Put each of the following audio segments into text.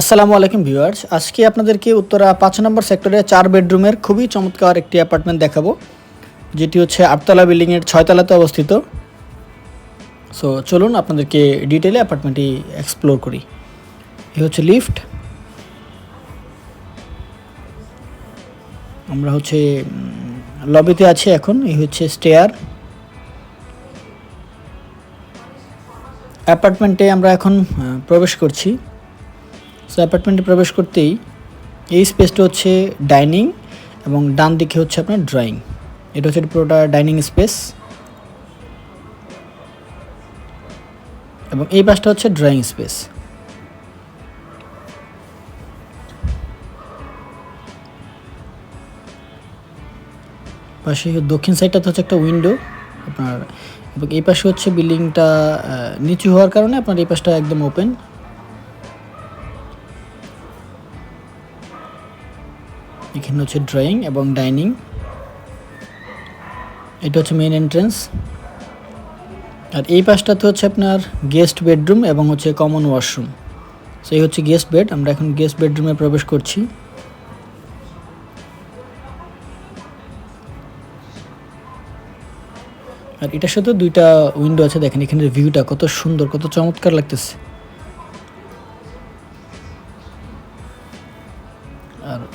আসসালামু আলাইকুম ভিউয়ার্স। আজকে আপনাদেরকে উত্তরা পাঁচ নম্বর সেক্টরে চার বেডরুমের খুবই চমৎকার একটি অ্যাপার্টমেন্ট দেখাবো, যেটি হচ্ছে আটতলা বিল্ডিংয়ের ছয়তলাতে অবস্থিত। সো চলুন আপনাদেরকে ডিটেলে অ্যাপার্টমেন্টটি এক্সপ্লোর করি। এ হচ্ছে লিফট আমরা হচ্ছে লবিতে আছি এখন, এই হচ্ছে স্টেয়ার অ্যাপার্টমেন্টে আমরা এখন প্রবেশ করছি। সো অ্যাপার্টমেন্টে প্রবেশ করতেই এই স্পেসটা হচ্ছে ডাইনিং এবং ডান দিকে হচ্ছে আপনার ড্রয়িং এটা হচ্ছে পুরোটা ডাইনিং স্পেস এবং এই পাশটা হচ্ছে ড্রয়িং স্পেস পাশে দক্ষিণ সাইডটাতে হচ্ছে একটা উইন্ডো আপনার এবং এই পাশে হচ্ছে বিল্ডিংটা নিচু হওয়ার কারণে আপনার এই পাশটা একদম ওপেন এখানে হচ্ছে ড্রয়িং এবং ডাইনিং এটা হচ্ছে মেন এন্ট্রেন্স আর এই পাশটাতে হচ্ছে আপনার গেস্ট বেডরুম এবং হচ্ছে কমন ওয়াশরুম সো এই হচ্ছে গেস্ট বেড আমরা এখন গেস্ট বেডরুমে প্রবেশ করছি। আর এটার সাথে দুইটা উইন্ডো আছে, দেখেন এখানে ভিউটা কত সুন্দর, কত চমৎকার লাগতেছে।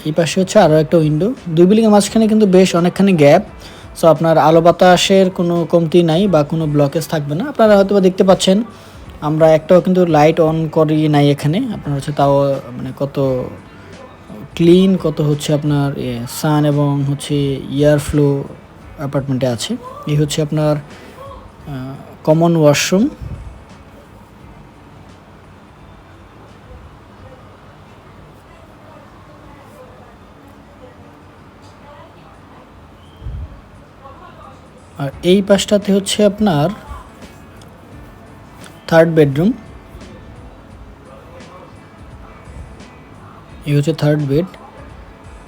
এই পাশে হচ্ছে আরও একটা উইন্ডো দুই বিল্ডিংয়ের মাঝখানে কিন্তু বেশ অনেকখানি গ্যাপ সো আপনার আলো বাতাসের কোনো কমতি নাই বা কোনো ব্লকেজ থাকবে না। আপনারা হয়তো দেখতে পাচ্ছেন, আমরা একটাও কিন্তু লাইট অন করি নাই এখানে। আপনার হচ্ছে তাও মানে কত ক্লিন কত হচ্ছে আপনার সান এবং হচ্ছে এয়ার ফ্লো অ্যাপার্টমেন্টে আছে। এই হচ্ছে আপনার কমন ওয়াশরুম আর এই পাশটাতে হচ্ছে আপনার থার্ড বেডরুম এই হচ্ছে থার্ড বেড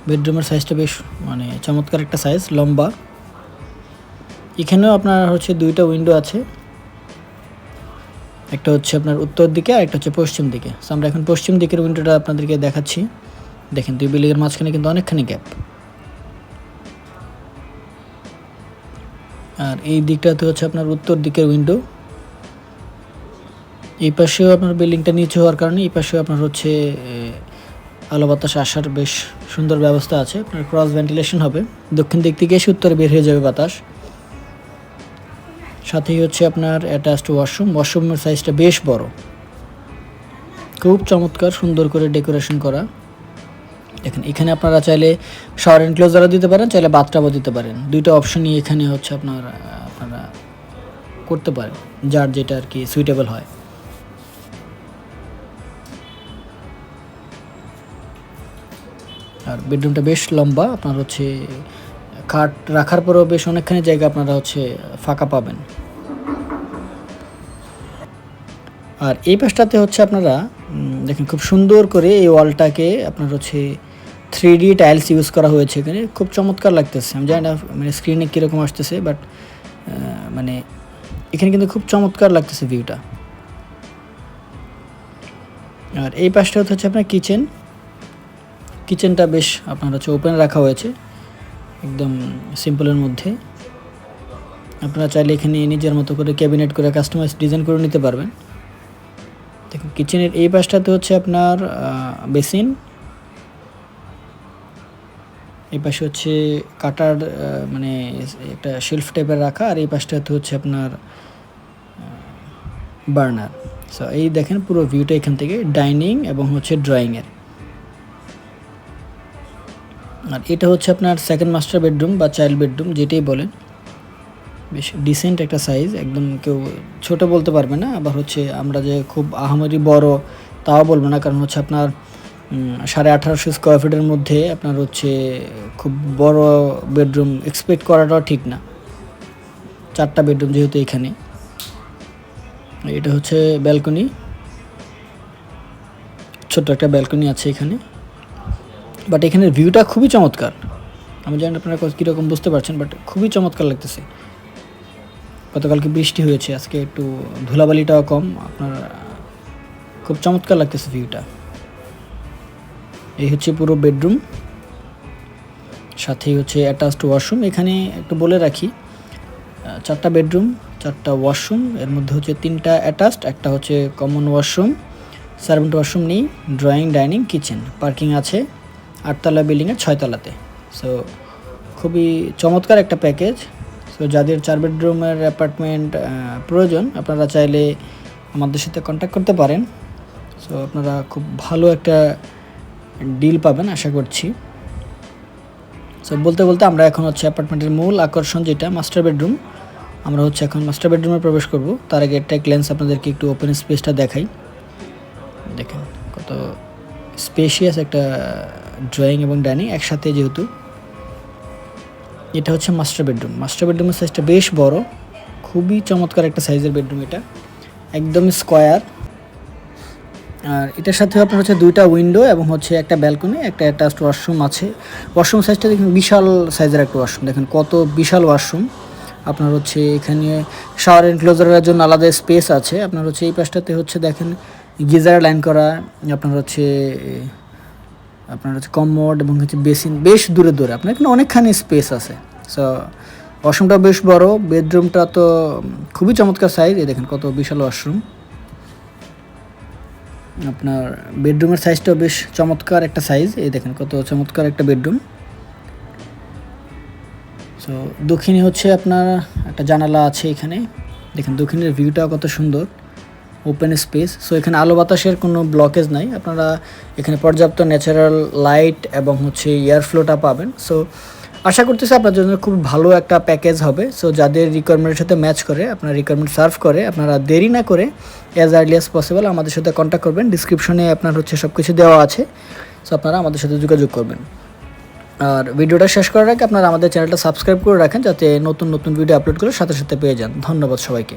বেডরুমের সাইজটা বেশ মানে চমৎকার একটা সাইজ লম্বা। এখানেও আপনার হচ্ছে দুইটা উইন্ডো আছে। একটা হচ্ছে আপনার উত্তর দিকে আর একটা হচ্ছে পশ্চিম দিকে। আমরা এখন পশ্চিম দিকের উইন্ডোটা আপনাদেরকে দেখাচ্ছি। দেখেন দুই বিল্ডিংয়ের মাঝখানে কিন্তু অনেকখানি গ্যাপ আর এই দিকটাতে হচ্ছে আপনার উত্তর দিকের উইন্ডো এই পাশেও আপনার বিল্ডিংটা নিচে হওয়ার কারণে এই পাশেও আপনার হচ্ছে আলো বাতাস আসার বেশ সুন্দর ব্যবস্থা আছে। আপনার ক্রস ভেন্টিলেশন হবে। দক্ষিণ দিক থেকে এসে উত্তরে বের হয়ে যাবে বাতাস। সাথেই হচ্ছে আপনার অ্যাটাচড ওয়াশরুম ওয়াশরুমের সাইজটা বেশ বড়। খুব চমৎকার, সুন্দর করে ডেকোরেশন করা। দেখেন, এখানে আপনারা চাইলে শাওয়ার এনক্লোজারও দিতে পারেন, চাইলে বাথটাবও দিতে পারেন। দুইটা অপশনই এখানে হচ্ছে আপনার, আপনারা করতে পারেন, যার যেটা আর কি সুইটেবল হয়। আর বেডরুমটা বেশ লম্বা, আপনার হচ্ছে খাট রাখার পরেও বেশ অনেকখানি জায়গা আপনারা হচ্ছে ফাঁকা পাবেন। আর এই পাশটাতে হচ্ছে আপনারা দেখেন, খুব সুন্দর করে এই ওয়ালটাকে আপনার হচ্ছে থ্রি ডি টাইলস ইউজ করা হয়েছে এখানে। খুব চমৎকার লাগতেছে। আমি জানি না মানে স্ক্রিনে কীরকম আসতেছে বাট মানে এখানে কিন্তু খুব চমৎকার লাগতেছে ভিউটা আর এই পাশটা হচ্ছে আপনার কিচেন কিচেনটা বেশ আপনার হচ্ছে ওপেন রাখা হয়েছে, একদম সিম্পলের মধ্যে। আপনারা চাইলে এখানে নিজের মতো করে ক্যাবিনেট করে কাস্টমাইজ ডিজাইন করে নিতে পারবেন। দেখুন কিচেনের এই পাশটাতে হচ্ছে আপনার বেসিন এই পাশে হচ্ছে কাটার মানে একটা শেলফ টাইপের রাখা আর এই পাশটাতে হচ্ছে আপনার বার্নার সো এই দেখেন পুরো ভিউটা এখান থেকে ডাইনিং এবং হচ্ছে ড্রয়িংয়ের আর এটা হচ্ছে আপনার সেকেন্ড মাস্টার বেডরুম বা চাইল্ড বেডরুম যেটাই বলেন। বেশ ডিসেন্ট একটা সাইজ একদম কেউ ছোট বলতে পারবে না, আবার হচ্ছে আমরা যে খুব আহামরি বড়, তাও বলব না, কারণ হচ্ছে আপনার সাড়ে আঠারোশো স্কোয়ার ফিটের মধ্যে আপনার হচ্ছে খুব বড় বেডরুম এক্সপেক্ট করাটাও ঠিক না। চারটা বেডরুম যেহেতু এখানে। এটা হচ্ছে ব্যালকনি ছোট্ট একটা ব্যালকনি আছে এখানে। বাট এখানের ভিউটা খুবই চমৎকার। আমি জানি আপনারা কীরকম বুঝতে পারছেন বাট খুবই চমৎকার লাগতেছে। গতকালকে বৃষ্টি হয়েছে, আজকে একটু ধুলাবালিটাও কম। আপনার খুব চমৎকার লাগতেছে ভিউটা এই হচ্ছে পুরো বেডরুম। সাথেই হচ্ছে অ্যাটাচড ওয়াশরুম এখানে একটু বলে রাখি চারটা বেডরুম, চারটা ওয়াশরুম এর মধ্যে হচ্ছে তিনটা অ্যাটাচড একটা হচ্ছে কমন ওয়াশরুম সার্ভেন্ট ওয়াশরুম নেই ড্রয়িং ডাইনিং কিচেন পার্কিং আছে, আটতলা বিল্ডিংয়ের ছয়তলাতে। সো খুবই চমৎকার একটা প্যাকেজ সো যাদের চার বেডরুমের অ্যাপার্টমেন্ট প্রয়োজন, আপনারা চাইলে আমাদের সাথে কন্ট্যাক্ট করতে পারেন। সো আপনারা খুব ভালো একটা ডিল পাবেন, আশা করছি। সো বলতে বলতে আমরা এখন হচ্ছে অ্যাপার্টমেন্টের মূল আকর্ষণ যেটা মাস্টার বেডরুম আমরা হচ্ছে এখন মাস্টার বেডরুমে প্রবেশ করব। তার আগে একটা লেন্স আপনাদেরকে একটু ওপেন স্পেসটা দেখাই। দেখেন কত স্পেশিয়াস একটা ড্রয়িং এবং ডাইনিং একসাথে যেহেতু। এটা হচ্ছে মাস্টার বেডরুম মাস্টার বেডরুমের সাইজটা বেশ বড়, খুবই চমৎকার একটা সাইজের বেডরুম এটা। একদম স্কোয়ার আর এটার সাথে আপনার হচ্ছে দুইটা উইন্ডো এবং হচ্ছে একটা ব্যালকনি একটা অ্যাটাচড ওয়াশরুম আছে। ওয়াশরুম সাইজটা দেখুন, বিশাল সাইজের একটা ওয়াশরুম দেখেন কত বিশাল ওয়াশরুম আপনার হচ্ছে এখানে শাওয়ার এনক্লোজারের জন্য আলাদা স্পেস আছে। আপনার হচ্ছে এই পাশটাতে হচ্ছে দেখেন গিজার লাইন করা, আপনার হচ্ছে আপনার হচ্ছে কমোড এবং হচ্ছে বেসিন বেশ দূরে দূরে। আপনার এখানে অনেকখানি স্পেস আছে। সো ওয়াশরুমটা বেশ বড় বেডরুমটা তো খুবই চমৎকার সাইজ এই দেখেন কত বিশাল ওয়াশরুম আপনার বেডরুমের সাইজটাও বেশ চমৎকার একটা সাইজ। এই দেখেন কত চমৎকার একটা বেডরুম। সো দক্ষিণে হচ্ছে আপনার একটা জানালা আছে এখানে। দেখেন দক্ষিণের ভিউটাও কত সুন্দর ওপেন স্পেস সো এখানে আলো বাতাসের কোনো ব্লকেজ নাই। আপনারা এখানে পর্যাপ্ত ন্যাচারাল লাইট এবং হচ্ছে এয়ার ফ্লোটা পাবেন। সো আশা করতেছি আপনার জন্য খুব ভালো একটা প্যাকেজ হবে। সো যাদের রিকোয়ারমেন্টের সাথে ম্যাচ করে, আপনার রিকোয়ারমেন্ট সার্ভ করে, আপনারা দেরি না করে অ্যাজ আর্লি অ্যাজ পসিবল আমাদের সাথে কন্ট্যাক্ট করবেন। ডিসক্রিপশনে আপনার হচ্ছে সব কিছু দেওয়া আছে। সো আপনারা আমাদের সাথে যোগাযোগ করবেন। আর ভিডিওটা শেষ করার আগে আপনারা আমাদের চ্যানেলটা সাবস্ক্রাইব করে রাখেন, যাতে নতুন নতুন ভিডিও আপলোড করে সাথে সাথে পেয়ে যান। ধন্যবাদ সবাইকে।